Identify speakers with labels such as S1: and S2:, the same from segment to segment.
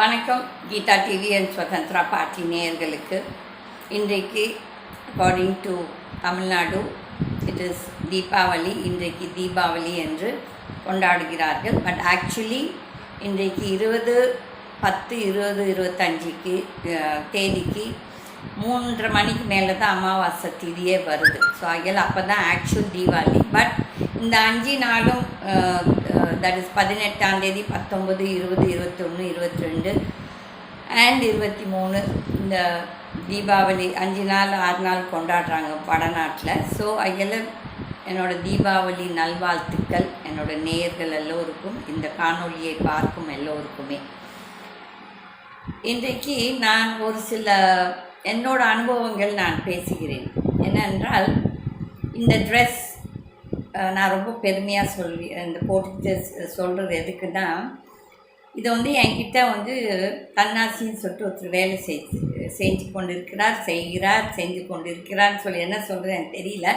S1: வணக்கம். Geetha TV and Suthanthira Party நேயர்களுக்கு. இன்றைக்கு according to Tamil Nadu it is Deepavali. இன்றைக்கு தீபாவளி என்று கொண்டாடுகிறார்கள். பட் ஆக்சுவலி இன்றைக்கு இருபது பத்து இருபது இருபத்தஞ்சிக்கு தேதிக்கு மூன்றரை மணிக்கு மேலே தான் அமாவாசை திதியே வருது. ஸோ அதில் அப்போ தான் ஆக்சுவல் தீபாவளி. பட் இந்த அஞ்சு நாளும் தட் இஸ் பதினெட்டாம் தேதி பத்தொம்பது இருபது இருபத்தொன்று இருபத்தி ரெண்டு அண்ட் இருபத்தி மூணு இந்த தீபாவளி அஞ்சு நாள் ஆறு நாள் கொண்டாடுறாங்க வடநாட்டில். ஸோ அதில் என்னோட தீபாவளி நல்வாழ்த்துக்கள் என்னோட நேயர்கள் எல்லோருக்கும் இந்த காணொலியை பார்க்கும் எல்லோருக்குமே. இன்றைக்கு நான் ஒரு சில என்னோட அனுபவங்கள் நான் பேசுகிறேன். என்னென்றால் இந்த ட்ரெஸ் நான் ரொம்ப பெருமையாக சொல்லி இந்த போட்டு சொல்கிறது எதுக்குன்னா இதை வந்து என்கிட்ட வந்து தன்னாசின்னு சொல்லிட்டு ஒருத்தர் வேலை செஞ்சு செஞ்சு கொண்டு இருக்கிறார் செய்கிறார் செஞ்சு கொண்டு இருக்கிறார்னு சொல்லி என்ன சொல்கிறது எனக்கு தெரியல.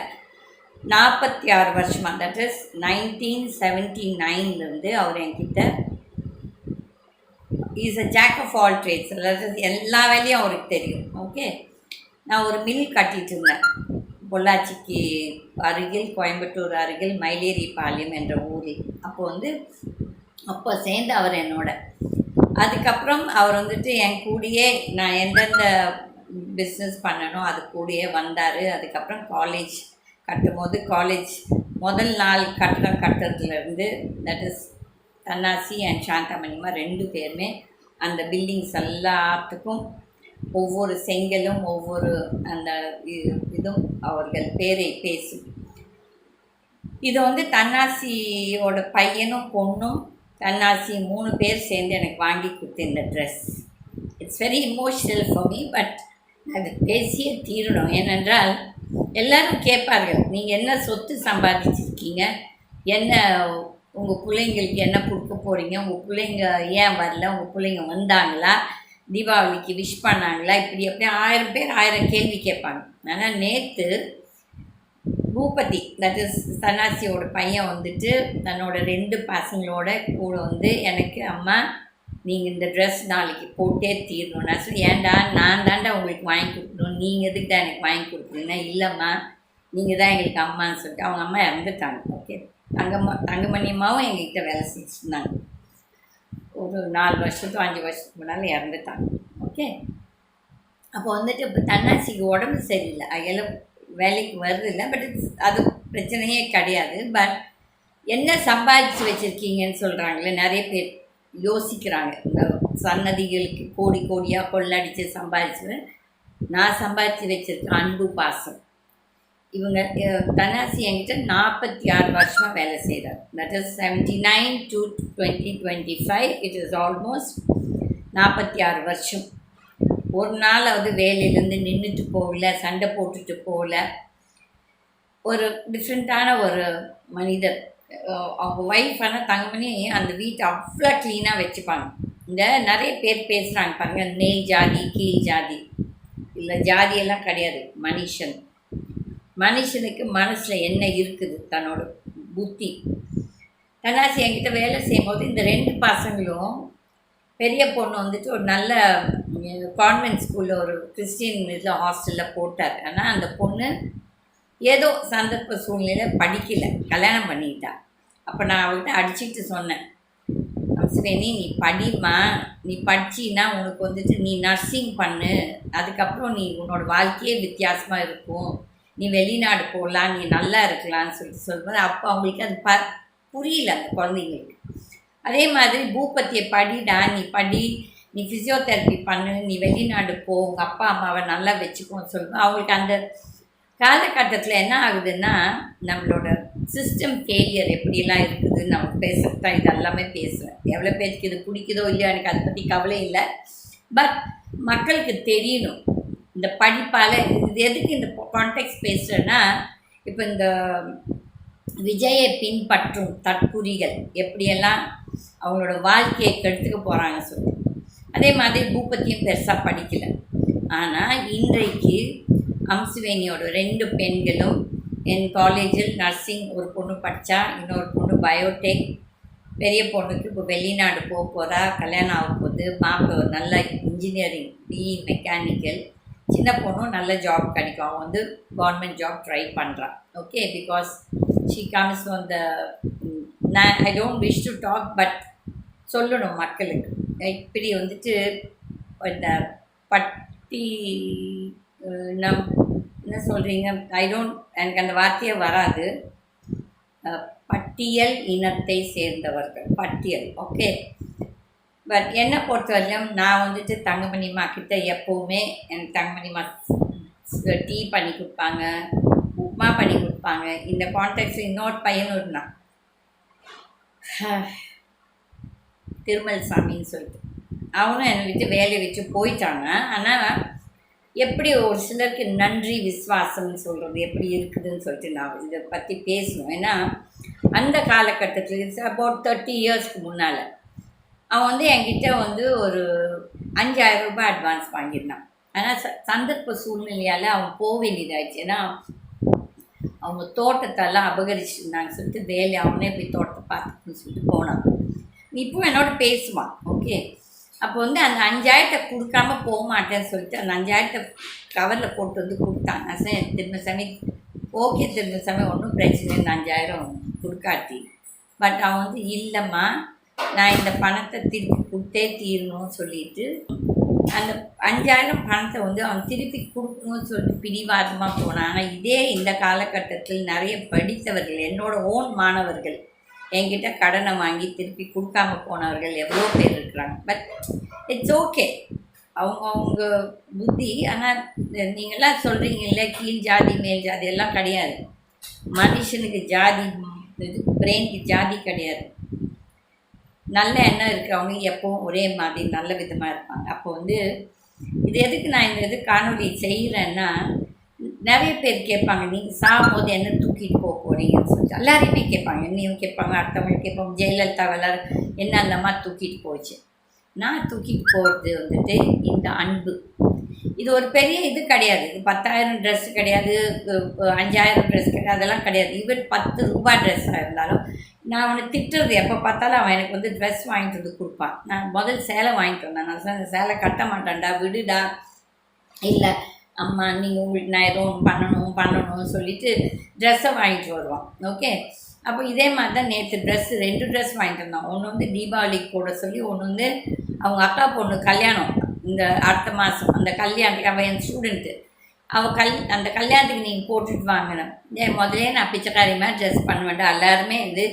S1: நாற்பத்தி ஆறு வருஷமாக தட் இஸ் நைன்டீன் செவன்ட்டி நைன்லேருந்து அவர் என்கிட்ட is a jack of all trades எல்லா வேலையும் அவருக்கு தெரியும் ஓகே நான் ஒரு மில் கட்டிகிட்டு இருந்தேன். பொள்ளாச்சிக்கு அருகில் கோயம்புத்தூர் அருகில் மயிலேரி பாளையம் என்ற ஊரில். அப்போ வந்து அப்போ சேர்ந்து அவர் என்னோட. அதுக்கப்புறம் அவர் வந்துட்டு என் கூடயே நான் எந்தெந்த பிஸ்னஸ் பண்ணணும் அது கூடயே வந்தார். அதுக்கப்புறம் காலேஜ் கட்டும்போது காலேஜ் முதல் நாள் கட்டணம் கட்டுறதுலேருந்து தட் இஸ் தன்னாசி அண்ட் சாந்தமணிமா ரெண்டு பேருமே அந்த பில்டிங்ஸ் எல்லாத்துக்கும் ஒவ்வொரு செங்கலும் ஒவ்வொரு அந்த இ- இதும் அவர்கள் பேரை பேசும். இது வந்து தன்னாசியோட பையனும் பொண்ணும் தன்னாசி மூணு பேர் சேர்ந்து எனக்கு வாங்கி கொடுத்த இந்த dress it's very emotional for me but அது பேசியே தீரணும். ஏனென்றால் எல்லாரும் கேட்பார்கள் நீங்கள் என்ன சொத்து சம்பாதிச்சிருக்கீங்க? என்ன உங்கள் பிள்ளைங்களுக்கு என்ன கொடுக்க போகிறீங்க உங்கள் பிள்ளைங்க ஏன் வரல? உங்கள் பிள்ளைங்க வந்தாங்களா? தீபாவளிக்கு விஷ் பண்ணாங்களா? இப்படி அப்படியே ஆயிரம் பேர் ஆயிரம் கேள்வி கேட்பாங்க. ஆனால் நேற்று பூபதி தட் இஸ் சன்னாசியோட பையன் வந்துட்டு தன்னோட ரெண்டு பசங்களோட கூட வந்து எனக்கு அம்மா நீங்கள் இந்த ட்ரெஸ் நாளைக்கு போட்டே தீரணும் நான் சொல்லி ஏன்டா? நான் தாண்டா உங்களுக்கு வாங்கி கொடுக்கணும். நீங்கள் எதுக்கு தான் எனக்கு வாங்கி கொடுக்குறீங்கன்னா இல்லைம்மா நீங்கள் தான் எங்களுக்கு அம்மான்னு சொல்லிட்டு. அவங்க அம்மா இறந்துட்டாங்க ஓகே தங்கம்மா தங்கமணி அம்மாவும் எங்ககிட்ட வேலை செஞ்சுருந்தாங்க ஒரு நாலு வருஷத்துக்கு அஞ்சு வருஷத்துக்கு முன்னால் இறந்துட்டாங்க ஓகே அப்போ வந்துட்டு இப்போ தன்னாசிக்கு உடம்பு சரியில்லை. அதில் வேலைக்கு வருது இல்லை பட் அது பிரச்சனையே கிடையாது. பட் என்ன சம்பாதிச்சு வச்சுருக்கீங்கன்னு சொல்கிறாங்களே நிறைய பேர் யோசிக்கிறாங்க. இந்த சன்னதிகளுக்கு கோடி கோடியாக கொள்ளடிச்சு சம்பாதிச்சு. நான் சம்பாதிச்சு வச்சுருக்கேன் அன்பு பாசம். இவங்க தனாசி என்கிட்ட நாற்பத்தி ஆறு வருஷமாக வேலை செய்கிறார் that is seventy nine to twenty twenty five it is almost நாற்பத்தி ஆறு வருஷம். ஒரு நாளாவது வேலையிலேருந்து நின்றுட்டு போகல சண்டை போட்டுட்டு போகல. ஒரு டிஃப்ரெண்ட்டான ஒரு மனிதர். அவங்க ஒய்ஃப் ஆனால் தங்கமணி அந்த வீட்டை அவ்வளோ க்ளீனாக வச்சுப்பாங்க. இந்த நிறைய பேர் பேசுகிறாங்க பாருங்கள் நெய் ஜாதி கீழ் ஜாதி. இல்லை ஜாதியெல்லாம் கிடையாது மனுஷன். மனுஷனுக்கு மனசில் என்ன இருக்குது? தன்னோட புத்தி. தன்னாசி என்கிட்ட வேலை செய்யும்போது இந்த ரெண்டு பசங்களும் பெரிய பொண்ணு வந்துட்டு ஒரு நல்ல கான்வென்ட் ஸ்கூலில் ஒரு கிறிஸ்டின் இதில் ஹாஸ்டலில் போட்டார். ஆனால் அந்த பொண்ணு ஏதோ சந்தர்ப்ப சூழ்நிலையில் படிக்கலை. கல்யாணம் பண்ணிக்கிட்டா அப்போ நான் அவள்கிட்ட அடிச்சுட்டு சொன்னேன். அம்சவேணி நீ படிமா நீ படிச்சின்னா உனக்கு வந்துட்டு நீ நர்சிங் பண்ணு. அதுக்கப்புறம் நீ உன்னோட வாழ்க்கையே வித்தியாசமாக இருக்கும். நீ வெளிநாடு போகலாம் நீ நல்லா இருக்கலாம்னு சொல்லிட்டு சொல்லும்போது அப்போ அவங்களுக்கு அது ப புரியல அந்த குழந்தைங்களுக்கு. அதே மாதிரி பூபத்தியை படிடா நீ படி நீ ஃபிசியோதெரப்பி பண்ணு நீ வெளிநாடு போ உங்கள் அப்பா அம்மாவை நல்லா வச்சுக்கோன்னு சொல்லுவோம் அவங்களுக்கு அந்த காலகட்டத்தில் என்ன ஆகுதுன்னா நம்மளோட சிஸ்டம் ஃபெயிலியர் எப்படிலாம் இருக்குதுன்னு நம்ம பேசுகிறது தான் இது எல்லாமே பேசுவேன். எவ்வளோ பேருக்கு இது பிடிக்குதோ இல்லையோ எனக்கு அதை பற்றி கவலை இல்லை. பட் மக்களுக்கு தெரியணும். இந்த படிப்பால் இது எதுக்கு இந்த கான்டெக்ட் பேசுகிறேன்னா இப்போ இந்த விஜயை பின்பற்றும் தற்குறிகள் எப்படியெல்லாம் அவங்களோட வாழ்க்கையை கெடுத்துக்க போகிறாங்க சொல்லி. அதே மாதிரி பூபத்தியும் பெருசாக படிக்கலை. ஆனால் இன்றைக்கு அம்சுவேணியோட ரெண்டு பெண்களும் என் காலேஜில் நர்சிங் ஒரு பொண்ணு படித்தா இன்னொரு பொண்ணு பயோடெக் பெரிய பொண்ணுக்கு இப்போ வெளிநாடு போக போகிறா கல்யாணம் ஆக போகுது. மாப்பிள்ள ஒரு நல்ல இன்ஜினியரிங் பிஇ மெக்கானிக்கல் சின்ன பொண்ணும் நல்ல ஜாப் கிடைக்கும். அவன் வந்து கவர்மெண்ட் ஜாப் ட்ரை பண்ணுறான் okay because she comes on the நான் I don't wish to talk but சொல்லணும் மக்களுக்கு. இப்படி வந்துட்டு இந்த பட்டி நம் என்ன சொல்கிறீங்க ஐ டோன்ட் எனக்கு அந்த வார்த்தையே வராது. பட்டியல் இனத்தை சேர்ந்தவர்கள். பட்டியல். ஓகே பட் என்னை பொறுத்தவரையிலும் நான் வந்துட்டு தங்கமணிமா கிட்ட எப்போவுமே எனக்கு தங்கமணிமா டீ பண்ணி கொடுப்பாங்க உப்புமா பண்ணி கொடுப்பாங்க. இந்த கான்டாக்ட்ஸ் இன்னொரு பையனும் இருந்தான் திருமல் சாமின்னு சொல்லிட்டு. அவனும் என்னை விட்டு வேலையை வச்சு போயிட்டாங்க. ஆனால் எப்படி ஒரு சிலருக்கு நன்றி விஸ்வாசம்னு சொல்கிறது எப்படி இருக்குதுன்னு சொல்லிட்டு நான் இதை பற்றி பேசணும். ஏன்னா அந்த காலகட்டத்தில் அபவுட் தேர்ட்டி இயர்ஸ்க்கு முன்னால். அவன் வந்து என்கிட்ட வந்து ஒரு அஞ்சாயிரம் ரூபாய் அட்வான்ஸ் வாங்கியிருந்தான். ஆனால் ச சந்தர்ப்ப சூழ்நிலையால் அவன் போக வேண்டியதாச்சு ஏன்னா அவங்க தோட்டத்தெல்லாம் அபகரிச்சிருந்தாங்க சொல்லிட்டு வேலை அவனே போய் தோட்டத்தை பார்த்துக்கணும்னு சொல்லிட்டு போனான். இப்போ என்னோட பேசுவான் ஓகே அப்போ வந்து அந்த அஞ்சாயிரத்தை கொடுக்காம போக மாட்டேன்னு சொல்லிட்டு அந்த அஞ்சாயிரத்தை கவரில் போட்டு வந்து கொடுத்தான் நான் சரி திரும்ப சாமி ஓகே திரும்ப சாமி ஒன்றும் பிரச்சனை இல்லை. அஞ்சாயிரம் கொடுக்காட்டி. பட் அவன் வந்து இல்லைம்மா நான் இந்த பணத்தை திருப்பி கொடுத்தே தீரணும்னு சொல்லிட்டு அந்த அஞ்சாயிரம் பணத்தை வந்து அவன் திருப்பி கொடுக்கணும்னு சொல்லிட்டு பிடிவாதமாக போனான். ஆனால் இதே இந்த காலகட்டத்தில் நிறைய படித்தவர்கள் என்னோட ஓன் மாணவர்கள் என்கிட்ட கடனை வாங்கி திருப்பி கொடுக்காம போனவர்கள் எவ்வளோ பேர் இருக்கிறாங்க. பட் இட்ஸ் ஓகே அவங்க அவங்க புத்தி ஆனால் நீங்களாம் சொல்கிறீங்கல்ல கீழ் ஜாதி மேல் ஜாதி எல்லாம் கிடையாது. மனுஷனுக்கு ஜாதி இது பிரெயினுக்கு ஜாதி கிடையாது. நல்ல எண்ணம் இருக்கிறவங்க எப்பவும் ஒரே மாதிரி நல்ல விதமாக இருப்பாங்க. அப்போ வந்து இது எதுக்கு நான் இந்த இது காணொலி செய்கிறேன்னா நிறைய பேர் கேட்பாங்க நீங்கள் சாகும்போது என்ன தூக்கிட்டு போக போகிறீங்கன்னு சொல்லிட்டு. எல்லாரையுமே கேட்பாங்க. என்னையும் கேட்பாங்க அடுத்தவங்க கேட்பாங்க. ஜெயலலிதா எல்லாரும் என்ன அந்த மாதிரி தூக்கிட்டு போச்சு? நான் தூக்கிட்டு போகிறது வந்துட்டு இந்த அன்பு. இது ஒரு பெரிய இது கிடையாது. இது பத்தாயிரம் ட்ரெஸ் கிடையாது அஞ்சாயிரம் ட்ரெஸ் கிடையாது அதெல்லாம் கிடையாது. ஈவன் பத்து ரூபாய் ட்ரெஸ்ஸாக இருந்தாலும் நான் அவனை திட்டுறது எப்போ பார்த்தாலும் அவன் எனக்கு வந்து ட்ரெஸ் வாங்கிட்டு வந்து கொடுப்பான். நான் முதல் சேலை வாங்கிட்டு வந்தேன். நான் சொன்ன சேலை கட்ட மாட்டேன்டா விடுடா. இல்லை அம்மா நீங்கள் உங்களுக்கு நான் எதுவும் பண்ணணும் பண்ணணும்னு சொல்லிட்டு ட்ரெஸ்ஸை வாங்கிட்டு வருவான். ஓகே அப்போ இதே மாதிரி தான் நேற்று ட்ரெஸ் ரெண்டு ட்ரெஸ் வாங்கிட்டு வந்தான் ஒன்று வந்து தீபாவளிக்கு போட சொல்லி ஒன்று வந்து அவங்க அக்கா பொண்ணு கல்யாணம். இந்த அடுத்த மாதம் அந்த கல்யாணத்துக்கு அவன் என் ஸ்டூடெண்ட்டு அவள் கல் அந்த கல்யாணத்துக்கு நீங்கள் போட்டுட்டு வாங்கினேன் ஏன் முதலே நான் பிச்சைக்காரி மாதிரி ட்ரெஸ் பண்ண வேண்டாம் எல்லாருமே வந்து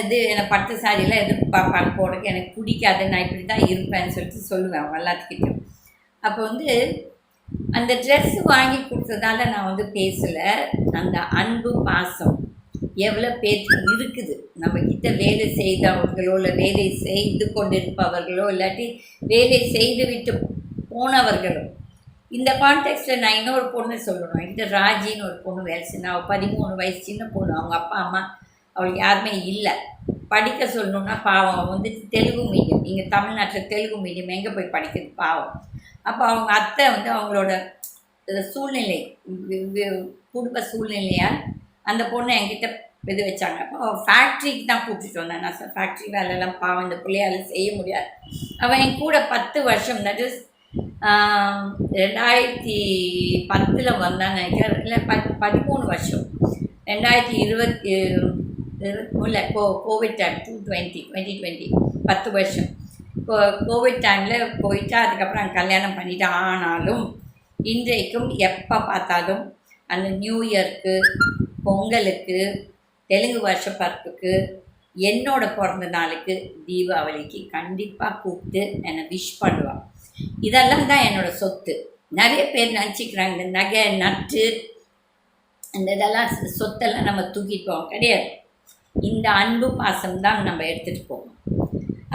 S1: இது எனக்கு பட்டு சாரியெல்லாம் எதிர்பார்ப்பாங்க போடுறதுக்கு எனக்கு பிடிக்காது. நான் இப்படி தான் இருப்பேன்னு சொல்லிட்டு சொல்லுவேன் அவங்க எல்லாத்துக்கிட்டையும். அப்போ வந்து அந்த ட்ரெஸ் வாங்கி கொடுத்ததால நான் வந்து பேசலை. அந்த அன்பு பாசம் எவ்வளோ பேருக்கு இருக்குது. நம்ம வேலை செய்தவர்களோ இல்லை வேலை செய்து கொண்டிருப்பவர்களோ இல்லாட்டி வேலை செய்து விட்டு போனவர்களோ இந்த கான்டெக்ட்டில் நான் இன்னொரு பொண்ணு சொல்லணும். இந்த ராஜின்னு ஒரு பொண்ணு வேலை செய்யணும் அவள் பதிமூணு வயசு சின்ன பொண்ணு. அவங்க அப்பா அம்மா அவளுக்கு யாருமே இல்லை. படிக்க சொல்லணுன்னா பாவம். அவள் வந்து தெலுங்கு மீடியம் இங்கே தமிழ்நாட்டில் தெலுங்கு மீடியம் எங்கே போய் படிக்கிறது? பாவம். அப்போ அவங்க அத்தை வந்து அவங்களோட சூழ்நிலை வி- குடும்ப சூழ்நிலையால் அந்த பொண்ணை என்கிட்ட இது வச்சாங்க. அப்போ ஃபேக்ட்ரிக்கு தான் கூப்பிட்டுட்டு வந்தேன் நான் ஃபேக்ட்ரி வேலையெல்லாம் பாவம். இந்த பிள்ளையால் செய்ய முடியாது. அவன் என் கூட பத்து வருஷம் தட் இஸ் ரெண்டாயிரத்தி பத்தில் வந்தான்னு நினைக்கிறேன். இல்லை பத் பதிமூணு வருஷம். ரெண்டாயிரத்தி இருபத்தி இல்லை co COVID time to twenty twenty twenty பத்து வருஷம் கோ கோவிட் டைமில் போயிட்டு அதுக்கப்புறம் கல்யாணம் பண்ணிட்டேன் ஆனாலும் இன்றைக்கும் எப்போ பார்த்தாலும் அந்த நியூ இயருக்கு பொங்கலுக்கு தெலுங்கு வருஷ பரப்புக்கு என்னோட பிறந்த நாளுக்கு தீபாவளிக்கு கண்டிப்பாக கூப்பிட்டு என்னை விஷ் பண்ணுவான் இதெல்லாம் தான் என்னோடய சொத்து நிறைய பேர் நினச்சிக்கிறாங்க இந்த நகை நட்டு அந்த இதெல்லாம் சொத்தெல்லாம் நம்ம தூக்கிட்டு போவோம் கிடையாது இந்த அன்பு பாசம் தான் நம்ம எடுத்துகிட்டு போவோம்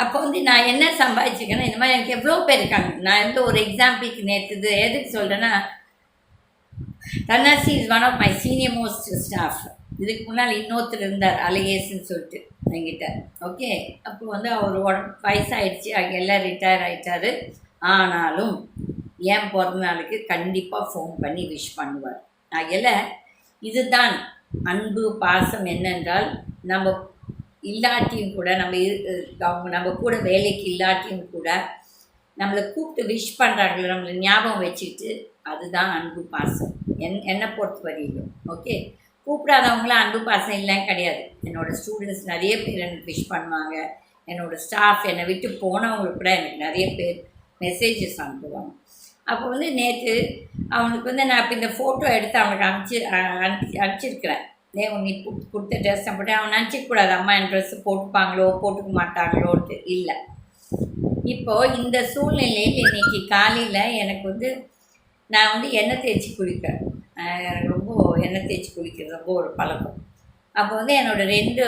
S1: அப்போ வந்து நான் என்ன சம்பாதிச்சிருக்கேன்னா இந்த மாதிரி எனக்கு எவ்வளோ பேர் இருக்காங்க. நான் வந்து ஒரு எக்ஸாம்பிளுக்கு நேற்று இது எதுக்கு சொல்கிறேன்னா Thannasi is one of my senior most staff இதுக்கு முன்னால் இன்னொருத்தர் இருந்தார் அலிகேஷன் சொல்லிட்டு என்கிட்ட. ஓகே அப்போ வந்து அவர் உடம்பு வயசாகிடுச்சு அவங்க எல்லாம் ரிட்டையர் ஆகிட்டார் ஆனாலும் என் பிறந்த நாளுக்கு கண்டிப்பாக ஃபோன் பண்ணி விஷ் பண்ணுவார். ஆகையில் இதுதான் அன்பு பாசம் என்னென்றால் நம்ம இல்லாட்டியும் கூட நம்ம அவங்க நம்ம கூட வேலைக்கு இல்லாட்டியும் கூட நம்மளை கூப்பிட்டு விஷ் பண்ணுறாங்களோ நம்மளை ஞாபகம் வச்சுக்கிட்டு அதுதான் அன்பு பாசம். என் என்னை பொறுத்த வரையிலும் ஓகே கூப்பிடாதவங்களாம் அன்பு பாசம் இல்லைன்னு கிடையாது. என்னோடய ஸ்டூடெண்ட்ஸ் நிறைய பேர் எனக்கு விஷ் பண்ணுவாங்க. என்னோடய ஸ்டாஃப் என்னை விட்டு போனவங்களுக்கு கூட எனக்கு நிறைய பேர் மெசேஜஸ் அனுப்புவாங்க. அப்போ வந்து நேற்று அவனுக்கு வந்து நான் இப்போ இந்த ஃபோட்டோ எடுத்து அவனுக்கு அனுப்பிச்சி அனுப்பி அனுப்பிச்சிருக்கிறேன். ஏன் நீ கொடுத்த ட்ரெஸ் போட்டு அவன் நினச்சிக்கூடாது அம்மா என் ட்ரெஸ்ஸு போட்டுப்பாங்களோ போட்டுக்க மாட்டாங்களோன்ட்டு. இல்லை. இப்போது இந்த சூழ்நிலையில் இன்னைக்கு காலையில் எனக்கு வந்து நான் வந்து எண்ணெய் தேய்ச்சி குளிப்பேன். எனக்கு ரொம்ப எண்ணெய் தேய்ச்சி குளிக்கிறது ரொம்ப ஒரு பழக்கம். அப்போ வந்து என்னோடய ரெண்டு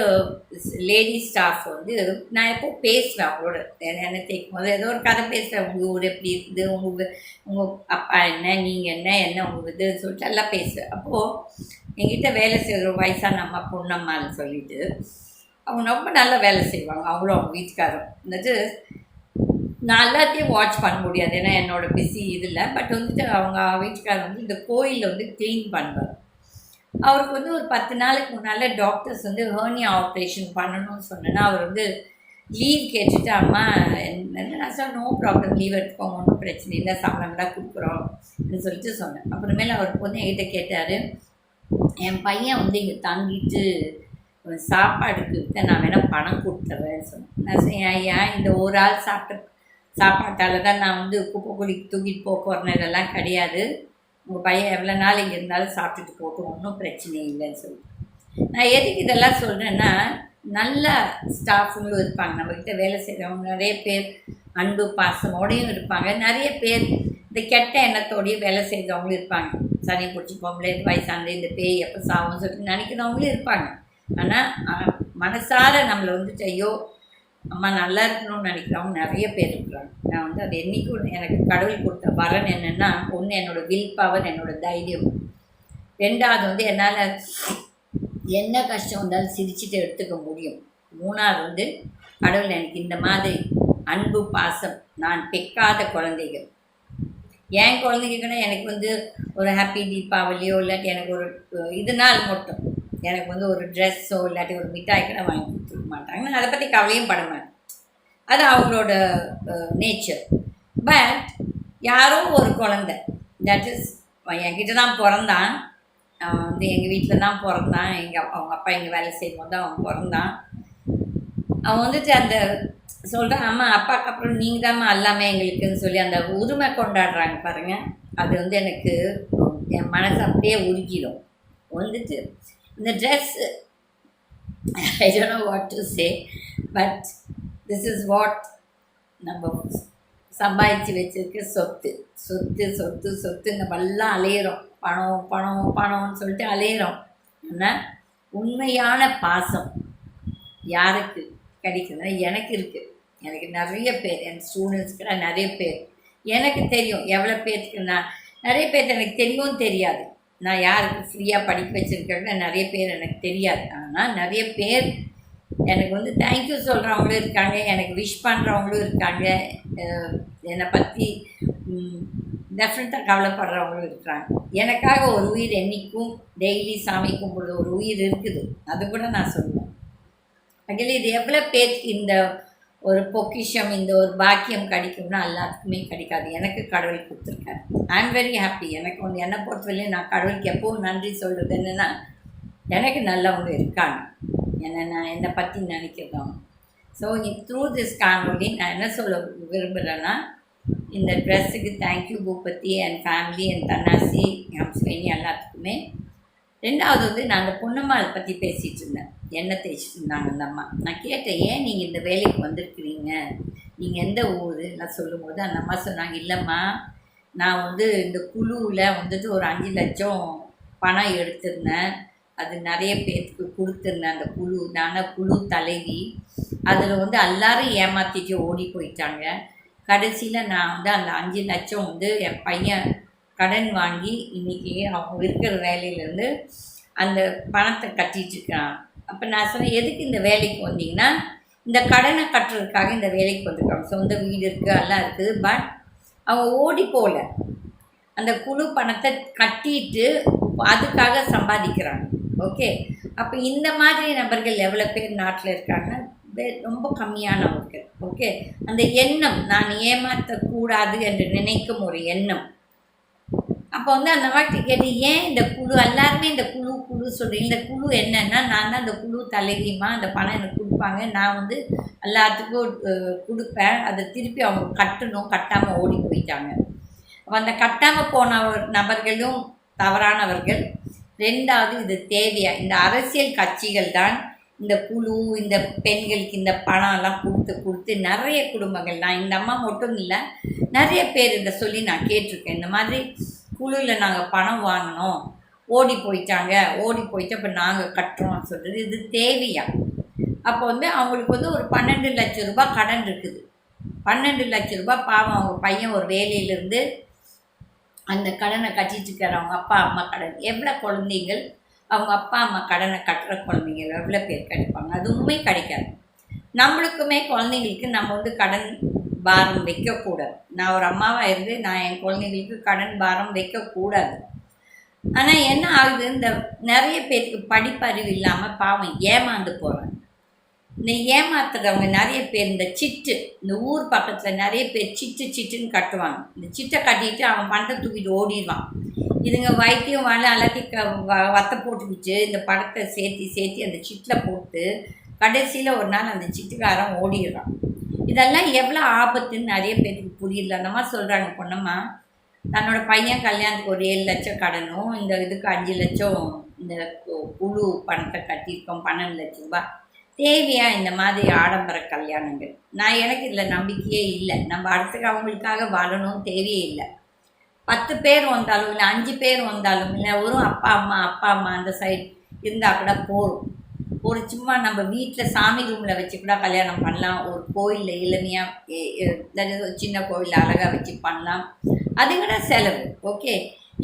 S1: லேடி ஸ்டாஃப் வந்து நான் எப்போ பேசுவேன் அவங்களோட. என்ன தேய்க்கும் போது ஏதோ ஒரு கதை பேசுவேன். உங்கள் ஊர் எப்படி இருக்குது? உங்கள் உங்கள் அப்பா என்ன? நீங்கள் என்ன? என்ன உங்கள் இதுன்னு சொல்லிட்டு எல்லாம் பேசுவேன். அப்போது எங்கிட்ட வேலை செய்கிற வயசான அம்மா பொண்ணம்மான்னு சொல்லிட்டு அவங்க ரொம்ப நல்லா வேலை செய்வாங்க. அவங்களும் அவங்க வீட்டுக்காரரும். வந்துட்டு நான் எல்லாத்தையும் வாட்ச் பண்ண முடியாது. ஏன்னா என்னோட பிஸி இதில் பட் வந்துட்டு அவங்க வீட்டுக்காரர் வந்து இந்த கோயிலில் வந்து க்ளீன் பண்ணுவார். அவருக்கு வந்து ஒரு பத்து நாளைக்கு முன்னால் டாக்டர்ஸ் வந்து ஹேர்னியா ஆப்ரேஷன் பண்ணணும்னு சொன்னேன்னா அவர் வந்து லீவ் கேட்டுட்டு அம்மா என்ன நான் நோ ப்ராப்ளம் லீவ் எடுத்துக்கோங்க ஒன்றும் பிரச்சனை இல்லை சம்பளம் தான் கொடுக்குறோம் அப்படின்னு சொல்லிட்டு சொன்னேன். அப்புறமேல அவர் பொண்ணு என்கிட்ட கேட்டார் என் பையன் வந்து இங்கே தங்கிட்டு சாப்பாடுக்கு விட்டு நான் வேணால் பணம் கொடுத்துறேன் சொன்னேன். நான் ஏன் இந்த ஒரு ஆள் சாப்பிட்ட சாப்பாட்டால் தான் நான் வந்து குப்பை குழிக்கு தூக்கிட்டு போக போகிறேன் இதெல்லாம் கிடையாது. உங்கள் பையன் எவ்வளோ நாள் இங்கே இருந்தாலும் சாப்பிட்டுட்டு போட்டு ஒன்றும் பிரச்சனை இல்லைன்னு சொல்லி நான் எதுக்கு இதெல்லாம் சொல்கிறேன்னா நல்ல ஸ்டாஃபுங்களும் இருப்பாங்க. நம்மக்கிட்ட வேலை செய்கிறவங்க நிறைய பேர் அன்பு பாசமோடையும் இருப்பாங்க. நிறைய பேர் இந்த கெட்ட எண்ணத்தோடையும் வேலை செய்கிறவங்களும் இருப்பாங்க. சனி பிடிச்சி பொம்பளை இந்த வயசானது இந்த பேய் எப்போ சாகும்னு சொல்லிட்டு நினைக்கிறவங்களும் இருப்பாங்க. ஆனால் மனசார நம்மளை வந்துட்டு ஐயோ அம்மா நல்லா இருக்கணும்னு நினைக்கிறவங்க நிறைய பேர் இருக்கிறாங்க. நான் வந்து அது என்றைக்கும் எனக்கு கடவுள் கொடுத்த வரன் என்னென்னா ஒன்று என்னோட வில் பவர் என்னோட தைரியம். ரெண்டாவது வந்து என்னால் என்ன கஷ்டம் வந்தாலும் சிரிச்சுட்டு எடுத்துக்க முடியும். மூணாவது வந்து கடவுள் எனக்கு இந்த மாதிரி அன்பு பாசம் நான் பெக்காத குழந்தைகள். என் குழந்தைங்கன்னா எனக்கு வந்து ஒரு ஹாப்பி தீபாவளியோ இல்லாட்டி எனக்கு ஒரு இது நாள் மட்டும். எனக்கு வந்து ஒரு ட்ரெஸ்ஸோ இல்லாட்டி ஒரு மிட்டாய் கூட வாங்கி கொடுத்துருக்க மாட்டாங்க. நான் அதை பற்றி கவலையும் பட மாட்டேன். அது அவங்களோட நேச்சர் பட் யாரோ ஒரு குழந்தை தட் இஸ் என்கிட்ட தான் பிறந்தான். அவன் வந்து எங்கள் வீட்டில் தான் பிறந்தான். எங்கள் அவங்க அப்பா எங்கள் வேலை செய்யும் போது தான் அவன் பிறந்தான். அவன் வந்துட்டு அந்த சொல்கிறான் அம்மா அப்பாவுக்கு அப்புறம் நீங்கள் தாம்மா எல்லாமே எங்களுக்குன்னு சொல்லி அந்த உரிமை கொண்டாடுறாங்க பாருங்கள் அது வந்து எனக்கு என் மனசு அப்படியே உருகிடும். வந்துட்டு இந்த dress I don't know what to say but this is what நம்ம சம்பாதிச்சு வச்சிருக்க சொத்து சொத்து சொத்து சொத்து நம்ம எல்லாம் அலையிறோம். பணம் பணம் பணம்னு சொல்லிட்டு அலையிறோம். ஆனால் உண்மையான பாசம் யாருக்கு கிடைக்குதுன்னா எனக்கு இருக்குது எனக்கு நிறைய பேர் என் ஸ்டூடெண்ட்ஸ்க்கெல்லாம் நிறைய பேர். எனக்கு தெரியும் எவ்வளோ பேர்த்துக்குன்னா நான் நிறைய பேர்த்து எனக்கு தெரியவும் தெரியாது. நான் யாருக்கு ஃப்ரீயாக படிக்க வச்சுருக்கேன்னு நிறைய பேர் எனக்கு தெரியாது. ஆனால் நிறைய பேர் எனக்கு வந்து தேங்க்யூ சொல்கிறவங்களும் இருக்காங்க. எனக்கு விஷ் பண்ணுறவங்களும் இருக்காங்க. என்னை பற்றி டெஃபினட்டாக கவலைப்படுறவங்களும் இருக்கிறாங்க. எனக்காக ஒரு உயிர் என்றைக்கும் டெய்லி சாமி கும்பிடுற ஒரு உயிர் இருக்குது. அது கூட நான் சொல்லுவேன். அகில இது எவ்வளோ பேர் இந்த ஒரு பொக்கிஷம் இந்த ஒரு பாக்கியம் கிடைக்கும்னா எல்லாத்துக்குமே கிடைக்காது. எனக்கு கடவுள் கொடுத்துருக்காரு. ஐ எம் வெரி ஹாப்பி எனக்கு வந்து என்னை பொறுத்தவரையிலும் நான் கடவுளுக்கு எப்பவும் நன்றி சொல்கிறது என்னென்னா எனக்கு நல்லவங்க இருக்காங்க. என்ன நான் என்னை பற்றி நினைக்கிறோம் ஸோ த்ரூ திஸ் காணொலி நான் என்ன சொல்ல விரும்புகிறேன்னா இந்த ட்ரெஸ்ஸுக்கு thank you Boopathi and family and Thannasi Hamsaveni எல்லாத்துக்குமே ரெண்டாவது வந்து நான் அந்த பொன்னம்மாளை பற்றி பேசிகிட்டு இருந்தேன். எண்ணெய் தேய்ச்சிட்டு இருந்தாங்க அந்த அம்மா. நான் கேட்டேன் ஏன் நீங்கள் இந்த வேலைக்கு வந்திருக்கிறீங்க? நீங்கள் எந்த ஊர்? எல்லாம் சொல்லும்போது அந்த அம்மா சொன்னாங்க இல்லைம்மா நான் வந்து இந்த குழுவில் வந்துட்டு ஒரு அஞ்சு லட்சம் பணம் எடுத்திருந்தேன். அது நிறைய பேர்த்துக்கு கொடுத்துருந்தேன் அந்த குழு. நான் குழு தலைவி. அதில் வந்து எல்லாரும் ஏமாற்றிட்டு ஓடி போயிட்டாங்க. கடைசியில் நான் வந்து அந்த அஞ்சு லட்சம் வந்து என் பையன் கடன் வாங்கி இன்றைக்கி அவங்க இருக்கிற வேலையிலேருந்து அந்த பணத்தை கட்டிகிட்டுருக்கான் அப்போ நான் சொன்னேன் எதுக்கு இந்த வேலைக்கு வந்தீங்கன்னா இந்த கடனை கட்டுறதுக்காக இந்த வேலைக்கு வந்திருக்காங்க. சொந்த வீடு இருக்குது எல்லாம் இருக்குது. பட் அவங்க ஓடி போகல. அந்த குழு பணத்தை கட்டிட்டு அதுக்காக சம்பாதிக்கிறாங்க. ஓகே? அப்போ இந்த மாதிரி நபர்கள் எவ்வளோ பேர் நாட்டில் இருக்காங்க? ரொம்ப கம்மியானவர்கள். ஓகே? அந்த எண்ணம் நான் ஏமாற்றக்கூடாது என்று நினைக்கும் ஒரு எண்ணம் அப்போ வந்து அந்த வாட்டி கேட்டு ஏன் இந்த குழு? எல்லாருமே இந்த குழு குழு சொல்கிறேன் இந்த குழு என்னன்னா நான் தான் அந்த குழு தலைவியுமா அந்த பணம் எனக்கு கொடுப்பாங்க. நான் வந்து எல்லாத்துக்கும் கொடுப்பேன். அதை திருப்பி அவங்க கட்டணும். கட்டாமல் ஓடி போயிட்டாங்க. அப்போ அந்த கட்டாமல் போன நபர்களும் தவறானவர்கள். ரெண்டாவது இது தேவையா? இந்த அரசியல் கட்சிகள் தான் இந்த குழு இந்த பெண்களுக்கு இந்த பணம்லாம் கொடுத்து கொடுத்து நிறைய குடும்பங்கள். நான் இந்த அம்மா மட்டும் இல்லை நிறைய பேர் இதை சொல்லி நான் கேட்டிருக்கேன். இந்த மாதிரி குழுவில் நாங்கள் பணம் வாங்கினோம். ஓடி போயிட்டாங்க. ஓடி போயிட்டு அப்போ நாங்கள் கட்டுறோம் சொல்கிறது இது தேவையா? அப்போ வந்து அவங்களுக்கு வந்து ஒரு பன்னெண்டு லட்ச ரூபாய் கடன் இருக்குது. பன்னெண்டு லட்ச ரூபாய் பாவம் அவங்க பையன் ஒரு வேலையிலேருந்து அந்த கடனை கட்டிட்டு இருக்காரு. அவங்க அப்பா அம்மா கடன். எவ்வளோ குழந்தைகள்? அவங்க அப்பா அம்மா கடனை கட்டுற குழந்தைங்க எவ்வளோ பேர் கிடைப்பாங்க? அது உண்மை கிடைக்காது. நம்மளுக்குமே குழந்தைங்களுக்கு நம்ம வந்து கடன் பாரம் வைக்கக்கூடாது. நான் ஒரு அம்மாவாக இருந்து நான் என் குழந்தைங்களுக்கு கடன் பாரம் வைக்கக்கூடாது. ஆனால் என்ன ஆகுது? இந்த நிறைய பேருக்கு படிப்பறிவு இல்லாமல் பாவம் ஏமாந்து போகிறாங்க இந்த ஏமாத்துறவங்க நிறைய பேர் இந்த சிட்டு இந்த ஊர் பக்கத்தில் நிறைய பேர் சிட்டு சிட்டுன்னு கட்டுவாங்க. இந்த சிட்டை கட்டிட்டு அவன் பணத்தை தூக்கிட்டு ஓடிடுவான். இதுங்க வைத்தியம் வாழை எல்லாத்தையும் க வ- வத்த போட்டுக்கிட்டு இந்த படத்தை சேர்த்தி சேர்த்தி அந்த சிட்டில் போட்டு கடைசியில் ஒரு நாள் அந்த சிட்டுக்காரன் ஓடிடுறான். இதெல்லாம் எவ்வளோ ஆபத்துன்னு நிறைய பேருக்கு புரியல. அந்த மாதிரி சொல்கிறாங்க பொண்ணம்மா. தன்னோட பையன் கல்யாணத்துக்கு ஒரு ஏழு லட்சம் கடனும் இந்த இதுக்கு அஞ்சு லட்சம் இந்த கு- குழு பணத்தை கட்டியிருக்கோம் பன்னெண்டு லட்ச ரூபாய். தேவையா இந்த மாதிரி ஆடம்பர கல்யாணங்கள்? நான் எனக்கு இதில் நம்பிக்கையே இல்லை. நம்ம அடுத்துக்கு அவங்களுக்காக வாழணும் தேவையே இல்லை. பத்து பேர் வந்தாலும் இல்லை அஞ்சு பேர் வந்தாலும் இல்லை ஒரு அப்பா அம்மா அப்பா அம்மா அந்த சைடு இருந்தால் கூட போதும். ஒரு சும்மா நம்ம வீட்டில் சாமி ரூமில் வச்சு கூட கல்யாணம் பண்ணலாம். ஒரு கோயிலில் இளமையாக சின்ன கோயிலில் அழகாக வச்சு பண்ணலாம். அது கூட செலவு ஓகே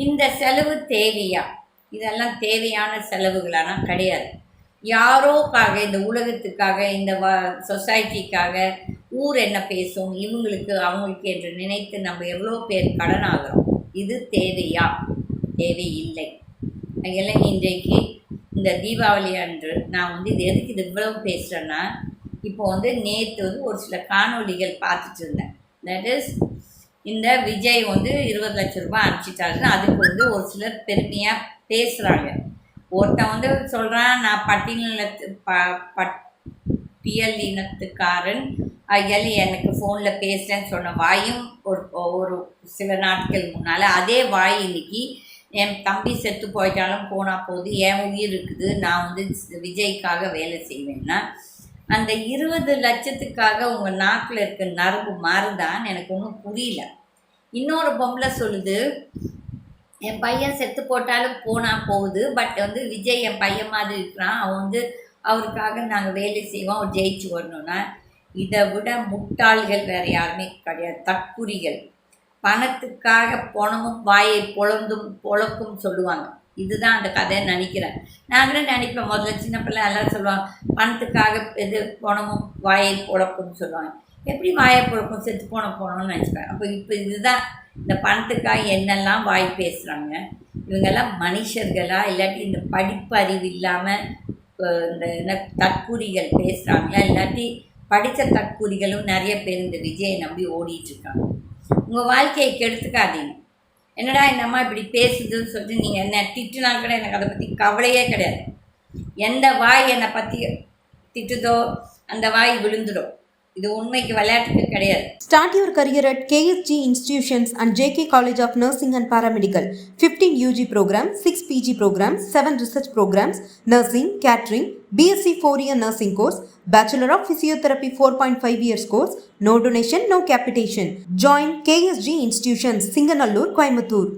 S1: இந்த செலவு தேவையா? இதெல்லாம் தேவையான செலவுகளானா கிடையாது. யாரோக்காக இந்த உலகத்துக்காக இந்த வ சொசைட்டிக்காக ஊர் என்ன பேசும் இவங்களுக்கு அவங்களுக்கு என்று நினைத்து நம்ம எவ்வளோ பேர் கடன் ஆகிறோம் இது தேவையா? தேவையில்லை. அதெல்லாம் இன்றைக்கு இந்த தீபாவளி அன்று நான் வந்து இது எதுக்கு இது இவ்வளவு பேசுகிறேன்னா இப்போ வந்து நேற்று வந்து ஒரு சில காணொளிகள் பார்த்துட்டு இருந்தேன். தட் இஸ் இந்த விஜய் வந்து இருபது லட்ச ரூபாய் அனுப்பிச்சிட்டாருன்னு அதுக்கு வந்து ஒரு சிலர் பெருமையாக பேசுகிறாங்க ஒருத்தன் வந்து சொல்கிறான் நான் பட்டியலினத்து ப பட்டியல் இனத்துக்காரன் ஐயல் எனக்கு ஃபோனில் பேசுகிறேன்னு சொன்ன வாயும் ஒரு ஒரு சில நாட்கள் முன்னால் அதே வாய் இன்னைக்கு என் தம்பி செத்து போயிட்டாலும் போனால் போது என் உயிர் இருக்குது நான் வந்து விஜய்க்காக வேலை செய்வேன்னா அந்த இருபது லட்சத்துக்காக உங்கள் நாக்கில் இருக்க நரம்பு மாறுதான்னு எனக்கு ஒன்றும் புரியல. இன்னொரு பொம்பளை சொல்லுது என் பையன் செத்து போட்டாலும் போனால் போகுது பட் வந்து விஜய் என் பையன் மாதிரி இருக்கிறான். அவன் வந்து அவருக்காக நாங்கள் வேலை செய்வோம் அவர் ஜெயிச்சு வரணும்னா இதை விட முட்டாள்கள் வேறு யாருமே கிடையாது தற்குறிகள். பணத்துக்காக பணமும் வாயை பொழந்தும் பொழக்கும் சொல்லுவாங்க. இதுதான் அந்த கதையை நினைக்கிறேன். நான் கூட நினைப்பேன். முதல்ல சின்ன பிள்ளை எல்லாம் சொல்லுவாங்க பணத்துக்காக இது பணமும் வாயை பொழப்பும்னு சொல்லுவாங்க. எப்படி வாயை பொழப்பும் செத்து போன போனோம்னு நினச்சிப்பேன். அப்போ இப்போ இதுதான் இந்த பணத்துக்காக என்னெல்லாம் வாய் பேசுகிறாங்க இவங்கெல்லாம் மனுஷர்களா? இல்லாட்டி இந்த படிப்பு அறிவு இல்லாமல் இந்த என்ன தற்கூரிகள் பேசுகிறாங்களா இல்லாட்டி படித்த தற்கூலிகளும் நிறைய பேர் இந்த விஜயை நம்பி ஓடிட்டுருக்காங்க உங்கள் வாழ்க்கையை கெடுத்துக்காதீங்க. என்னடா இந்த அம்மா இப்படி பேசுதுன்னு சொல்லிட்டு நீங்கள் என்ன திட்டுனா கூட எனக்கு அதை பற்றி கவலையே கிடையாது. எந்த வாய் என்னை பற்றி திட்டுதோ அந்த வாய் விழுந்துடும். இது உண்மைக்கு விளையாட்டுக்கு கிடையாது
S2: start your career at KSG institutions and JK college of nursing and paramedical fifteen UG programme six PG programme seven research programmes nursing catering BSc four year nursing course bachelor of physiotherapy four point five years course no donation no capitation join KSG institutions Singanallur Coimbatore